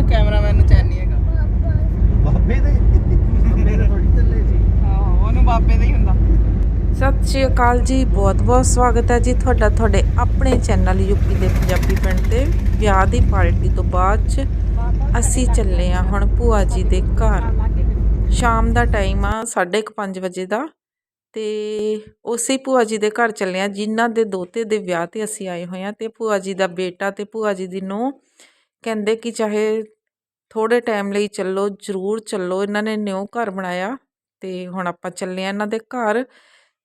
ਨਾ ਕੈਮਰਾਮੈਨ ਨੂੰ ਚੈਨ ਨਹੀਂ ਹੈਗਾ। ਬਾਬੇ ਦੇ। ਬਾਬੇ ਥੋੜੀ ਥੱਲੇ ਸੀ ਆਹੋ ਉਹਨੂੰ ਬਾਬੇ ਦਾ ਹੀ ਹੁੰਦਾ। ਸਤਿ ਸ਼੍ਰੀ ਅਕਾਲ ਜੀ ਬਹੁਤ-ਬਹੁਤ ਸਵਾਗਤ ਹੈ ਜੀ ਤੁਹਾਡਾ ਤੁਹਾਡੇ ਆਪਣੇ ਚੈਨਲ ਯੂਪੀ ਦੇ ਪੰਜਾਬੀ ਪਿੰਡ ਤੇ ਵਿਆਹ ਦੀ ਪਾਰਟੀ ਤੋਂ ਬਾਅਦ ਚ ਅਸੀਂ ਚੱਲੇ ਆ ਹੁਣ ਭੂਆ ਜੀ ਦੇ ਘਰ। ਸ਼ਾਮ ਦਾ ਟਾਈਮ ਆ 5:30 ਵਜੇ ਦਾ ਤੇ ਉਸੇ ਭੂਆ ਜੀ ਦੇ ਘਰ ਚੱਲੇ ਆ ਜਿਨ੍ਹਾਂ ਦੇ ਦੋਤੇ ਦੇ ਵਿਆਹ ਤੇ ਅਸੀਂ ਆਏ ਹੋਏ ਆ ਤੇ ਭੂਆ ਜੀ ਦਾ ਬੇਟਾ ਤੇ ਭੂਆ ਜੀ ਦੀ ਨੂੰਹ ਕਹਿੰਦੇ ਕਿ ਚਾਹੇ ਥੋੜੇ ਟਾਈਮ ਲਈ ਚੱਲੋ ਜ਼ਰੂਰ ਚੱਲੋ। ਇਹਨਾਂ ਨੇ ਨਿਊ ਘਰ ਬਣਾਇਆ ਤੇ ਹੁਣ ਆਪਾਂ ਚੱਲੇ ਆ ਇਹਨਾਂ ਦੇ ਘਰ।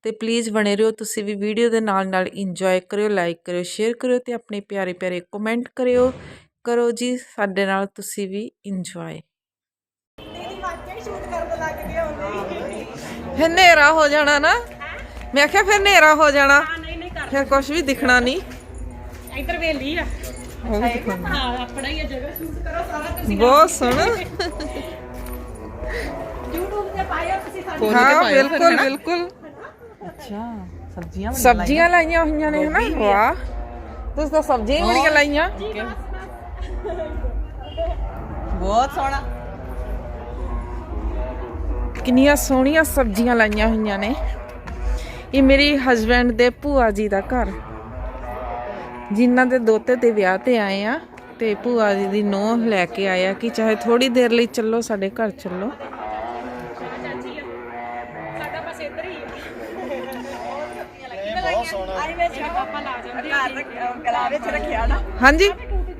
ਤੇ ਪਲੀਜ਼ ਬਣੇ ਰਹੋ ਤੁਸੀਂ ਵੀ ਵੀਡੀਓ ਦੇ ਨਾਲ ਨਾਲ ਇੰਜੋਏ ਕਰਿਓ ਲਾਈਕ ਕਰਿਓ ਸ਼ੇਅਰ ਕਰਿਓ ਤੇ ਆਪਣੇ ਪਿਆਰੇ ਪਿਆਰੇ ਕਮੈਂਟ ਕਰਿਓ। ਕਰੋ ਜੀ ਸਾਡੇ ਨਾਲ ਤੁਸੀਂ ਵੀ ਇੰਜੋਏ ਫਿਰ ਹਨੇਰਾ ਹੋ ਜਾਣਾ ਨਾ। ਮੈਂ ਕਿਹਾ ਫਿਰ ਹਨੇਰਾ ਹੋ ਜਾਣਾ। ਨਹੀਂ ਨਹੀਂ ਕਰ ਫਿਰ ਕੁਝ ਵੀ ਦਿਖਣਾ ਨਹੀਂ। ਇੱਧਰ ਵੇਲੀ ਆ। ਉਹ ਵੀ ਦਿਖਾਉਣਾ। ਹਾਂ ਆਪਣਾ ਹੀ ਆ ਜਗ੍ਹਾ ਸ਼ੂਟ ਕਰੋ ਸਾਰਾ ਤੁਸੀਂ ਬਹੁਤ ਸੋਹਣਾ। YouTube ਤੇ ਪਾਇਓ ਤੁਸੀਂ ਸਾਡੇ ਹਾਂ ਬਿਲਕੁਲ ਬਿਲਕੁਲ। ਅੱਛਾ ਸਬਜ਼ੀਆਂ ਸਬਜ਼ੀਆਂ ਲਾਈਆਂ ਹੋਈਆਂ ਨੇ ਹਨਾ ਵਾਹ। ਤੁਸੀਂ ਤਾਂ ਸਬਜ਼ੀਆਂ ਹੀ ਬੜੀਆਂ ਲਾਈਆਂ। ਬਹੁਤ ਸੋਹਣਾ। ਕਿੰਨੀਆਂ ਸੋਹਣੀਆਂ ਸਬਜ਼ੀਆਂ ਲਾਈਆਂ ਹੋਈਆਂ ਨੇ। ਇਹ ਮੇਰੀ ਹਸਬੈਂਡ ਦੇ ਭੂਆ ਜੀ ਦਾ ਘਰ। ਜਿਨ੍ਹਾਂ ਦੇ ਦੋਤੇ ਤੇ ਵਿਆਹ ਤੇ ਆਏ ਆ ਤੇ ਭੂਆ ਜੀ ਦੀ ਨੂੰਹ ਲੈ ਕੇ ਆਇਆ ਕਿ ਚਾਹੇ ਥੋੜੀ ਦੇਰ ਲਈ ਚੱਲੋ ਸਾਡੇ ਘਰ ਚੱਲੋ। ਨਾ। ਹਾਂਜੀ?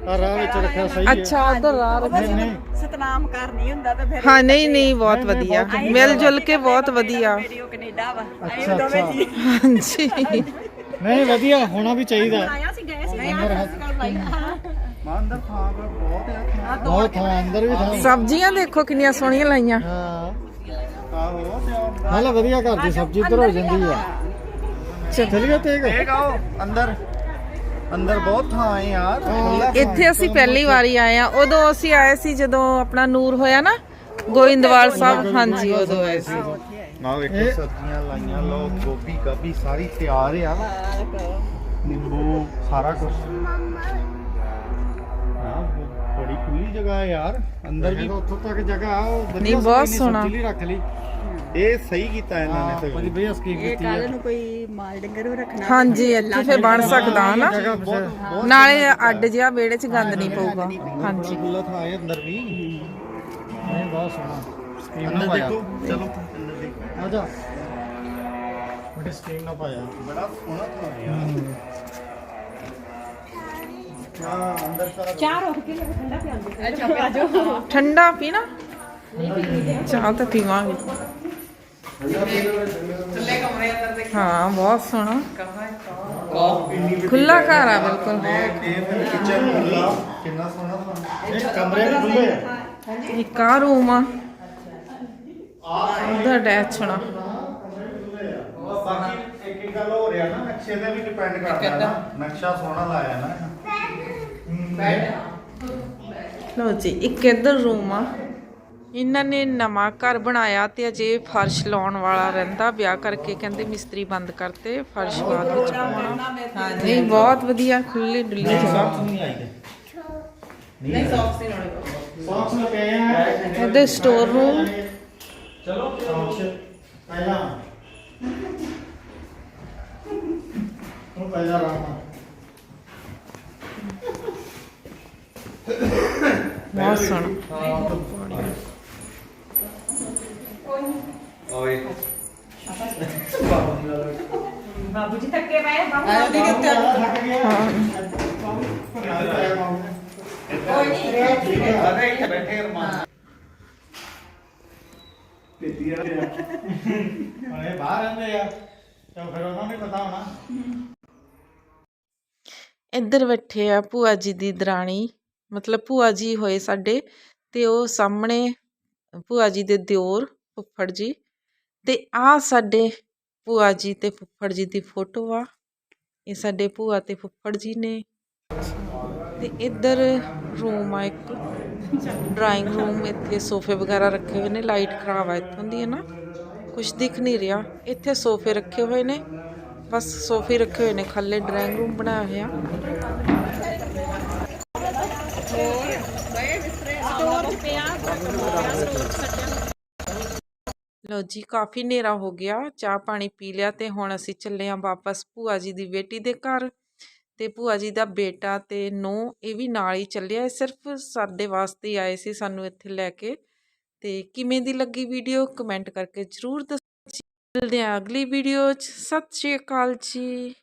ਆ ਰਾਹ ਵਿੱਚ ਰੱਖਿਆ ਸਹੀ ਅੱਛਾ ਉਧਰ ਆ ਰਹੇ ਸਤਨਾਮ ਘਰ ਨਹੀਂ ਹੁੰਦਾ ਤਾਂ ਫਿਰ ਹਾਂ ਨਹੀਂ ਨਹੀਂ ਬਹੁਤ ਵਧੀਆ। ਮਿਲ ਜੁਲ ਕੇ ਬਹੁਤ ਵਧੀਆ। ਵੀਡੀਓ ਕੈਨੇਡਾ ਵਾ। ਅਸੀਂ ਅੱਛਾ ਦੋਵੇਂ ਅੱਛਾ। ਜੀ। ਹਾਂਜੀ। ਨਹੀਂ ਵਧੀਆ ਹੋਣਾ ਵੀ ਚਾਹੀਦਾ। ਆਇਆ ਸੀ ਗਏ ਸੀ ਅੰਦਰ ਥਾਂ ਬਹੁਤ ਹੈ ਬਹੁਤ ਥਾਂ ਅੰਦਰ ਵੀ ਥਾਂ। ਸਬਜ਼ੀਆਂ ਦੇਖੋ ਕਿੰਨੀਆਂ ਸੋਹਣੀਆਂ ਲਾਈਆਂ। ਹਾਂ। ਆਹੋ ਹਾਲੇ ਵਧੀਆ ਘਰ ਦੀ ਸਬਜ਼ੀ ਇੱਧਰ ਹੋ ਜਾਂਦੀ ਆ। ਚਲਿਏ ਤੇ ਦੇਖ ਆਓ ਅੰਦਰ। ਅੰਦਰ ਬਹੁਤ ਥਾਂ ਹੈ ਯਾਰ। ਇੱਥੇ ਅਸੀਂ ਪਹਿਲੀ ਵਾਰੀ ਆਏ ਆ ਉਦੋਂ ਅਸੀਂ ਆਏ ਸੀ ਜਦੋਂ ਆਪਣਾ ਨੂਰ ਹੋਇਆ ਨਾ ਗੋਇੰਦਵਾਲ ਸਾਹਿਬ। ਹਾਂਜੀ ਉਦੋਂ ਆਏ ਸੀ। ਨਾ ਵੇਖੋ ਸਬਜ਼ੀਆਂ ਲਾਈਆਂ ਲੋ ਗੋਭੀ ਕਾਭੀ ਸਾਰੀ ਤਿਆਰ ਆ। ਨਿੰਬੂ ਸਾਰਾ ਕੁਝ ਹਾਂ ਬੜੀ ਖੁੱਲੀ ਜਗ੍ਹਾ ਹੈ ਯਾਰ। ਅੰਦਰ ਵੀ ਉੱਥੋਂ ਤੱਕ ਜਗ੍ਹਾ ਉਹ ਵਧੀਆ ਨਹੀਂ, ਬਹੁਤ ਸੋਹਣਾ। ਲਈ ਰੱਖ ਲਈ। ਇਹ ਸਹੀ ਕੀਤਾ ਇਹਨਾਂ ਹਾਂ ਨੇ ਬੜੀ ਤੇ। ਵਧੀਆ ਸਕੀਮ ਇਹ ਕੀਤੀ ਕੱਲ ਨੂੰ ਕੋਈ ਮਾਲ ਡੰਗਰ ਵੀ ਰੱਖਣਾ ਹਾਂਜੀ ਇੱਥੇ ਫੇ ਬਣ ਸਕਦਾ ਹਨਾ? ਜਗ੍ਹਾ ਬਹੁਤ ਨਾਲੇ ਅੱਡ ਜਿਹਾ ਵਿਹੜੇ 'ਚ ਗੰਦ ਨਹੀਂ ਪਊਗਾ। ਹਾਂਜੀ। ਖੁੱਲਾ ਥਾਂ ਹੈ ਅੰਦਰ ਵੀ। ਨਹੀਂ ਬਹੁਤ ਸੋਹਣਾ। ਸਕੀਮ ਨਾ ਅੰਦਰ ਪਾਇਆ ਦੇਖੋ ਚਲੋ ਅੰਦਰ ਦੇਖੋ। ਆ ਜਾ। ਬੜੀ ਸਕੀਮ ਨਾ ਪਾਇਆ ਬੜਾ ਸੋਹਣਾ ਥਾਂ ਹੈ ਯਾਰ ਹਾਂ ਅੰਦਰ ਸਾਰਾ ਚਾਰ ਉੱਠ ਕੇ ਮੇਰੇ ਠੰਡਾ ਪਿਆਉਂਦੇ ਠੰਡਾ ਪੀਣਾ ਚਾਹ ਤਾਂ ਪੀਵਾਂਗੇ ਹਾਂ ਬਹੁਤ ਸੋਹਣਾ ਖੁੱਲਾ ਘਰ ਆ ਬਿਲਕੁਲ ਕਿਚਨ ਖੁੱਲਾ ਕਿੰਨਾ ਸੋਹਣਾ ਥਾਂ ਇਹ ਕਮਰੇ ਵੀ ਖੁੱਲੇ ਆ ਇੱਕ ਆ ਰੂਮ ਆ ਉਹਦਾ ਅਟੈਚ ਹੋਣਾ ਬਾਕੀ ਇੱਕ ਇੱਕ ਗੱਲ ਹੋ ਰਿਹਾ ਨਾ ਨਕਸ਼ੇ ਤੇ ਵੀ ਡਿਪੈਂਡ ਕਰਦਾ ਨਾ। ਨਕਸ਼ਾ ਸੋਹਣਾ ਲਾਇਆ ਨਾ ਲੋ ਜੀ ਇੱਕ ਇੱਧਰ ਰੂਮ ਆ। ਇਹਨਾਂ ਨੇ ਨਵਾਂ ਘਰ ਬਣਾਇਆ ਤੇ ਅਜੇ ਫਰਸ਼ ਲਾਉਣ ਵਾਲਾ ਰਹਿੰਦਾ। ਵਿਆਹ ਕਰਕੇ ਕਹਿੰਦੇ ਮਿਸਤਰੀ ਬੰਦ ਕਰਤੇ ਫਰਸ਼ ਬਾਅਦ ਵਿੱਚ ਪਾਉਣਾ। ਨਹੀਂ ਬਹੁਤ ਵਧੀਆ ਖੁੱਲੀ ਡੁੱਲੀ ਜਗ੍ਹਾ ਨਹੀਂ ਸੌਕਸ ਨਹੀਂ ਲਾਉਣੇ ਸੌਕਸ ਲਗਾਏ ਆ। ਉਹਦੇ ਸਟੋਰ ਰੂਮ ਚਲੋ ਪਹਿਲਾਂ ਹੁਣ ਪੈ ਜਾ ਆਰਾਮ ਨਾਲ। ਬਹੁਤ ਸੋਹਣਾ ਓਏ ਬਾਬੂ ਜੀ ਨਾਲ। ਬਾਬੂ ਜੀ ਥੱਕੇ ਪਏ ਆ, ਬਾਬੂ ਆਇਆ ਨਹੀਂ ਕਿਤੇ ਥੱਕ ਗਿਆ। ਹਾਂ। ਕੋਈ ਨਹੀਂ ਅਰੇ ਇੱਥੇ ਬੈਠੇ ਰਮਾਨ। ਸੀਰੀਅਲ ਆ ਹੁਣ ਇਹ ਬਾਹਰ ਰਹਿੰਦੇ ਆ। ਤਾਂ ਫਿਰ ਉਹਨਾਂ ਨੂੰ ਪਤਾ ਹੋਣਾ। ਇੱਧਰ ਬੈਠੇ ਆ ਭੂਆ ਜੀ ਦੀ ਦਰਾਣੀ। ਮਤਲਬ ਭੂਆ ਜੀ ਹੋਏ ਸਾਡੇ ਤੇ ਉਹ ਸਾਹਮਣੇ ਭੂਆ ਜੀ ਦੇ ਦਿਓਰ ਫੁੱਫੜ ਜੀ। ਤੇ ਆ ਸਾਡੇ ਭੂਆ ਜੀ ਤੇ ਫੁੱਫੜ ਜੀ ਦੀ ਫੋਟੋ ਆ। ਇਹ ਸਾਡੇ ਭੂਆ ਤੇ ਫੁੱਫੜ ਜੀ ਨੇ। ਤੇ ਇੱਧਰ ਰੂਮ ਆ ਇੱਕ। ਡਰਾਇੰਗ ਰੂਮ ਇੱਥੇ ਸੋਫੇ ਵਗੈਰਾ ਰੱਖੇ ਹੋਏ ਨੇ ਲਾਈਟ ਖਰਾਬ ਆ ਇੱਥੋਂ ਦੀ ਹੈ ਨਾ। ਕੁਝ ਦਿਖ ਨਹੀਂ ਰਿਹਾ। ਇੱਥੇ ਸੋਫੇ ਰੱਖੇ ਹੋਏ ਨੇ। ਬਸ ਸੋਫੇ ਰੱਖੇ ਹੋਏ ਨੇ, ਖੱਲੇ ਡਰਾਇੰਗ ਰੂਮ ਬਣਾਇਆ ਹੋਇਆ। ਲਓ ਜੀ, ਕਾਫੀ ਹਨੇਰਾ ਹੋ ਗਿਆ। ਚਾਹ ਪਾਣੀ ਪੀ ਲਿਆ ਤੇ ਹੁਣ ਅਸੀਂ ਚੱਲੇ ਆਂ ਵਾਪਸ ਭੂਆ ਜੀ ਦੀ ਬੇਟੀ ਦੇ ਘਰ। ਅਤੇ ਭੂਆ ਜੀ ਦਾ ਬੇਟਾ ਅਤੇ ਨੂੰ ਇਹ ਵੀ ਨਾਲ ਹੀ ਚੱਲਿਆ। ਇਹ ਸਿਰਫ ਸਾਡੇ ਵਾਸਤੇ ਹੀ ਆਏ ਸੀ ਸਾਨੂੰ ਇੱਥੇ ਲੈ ਕੇ। ਅਤੇ ਕਿਵੇਂ ਦੀ ਲੱਗੀ ਵੀਡੀਓ? ਕਮੈਂਟ ਕਰਕੇ ਜਰੂਰ ਦੱਸੋ। ਮਿਲਦੇ ਹਾਂ ਅਗਲੀ ਵੀਡੀਓ 'ਚ। ਸਤਿ ਸ਼੍ਰੀ ਅਕਾਲ ਜੀ।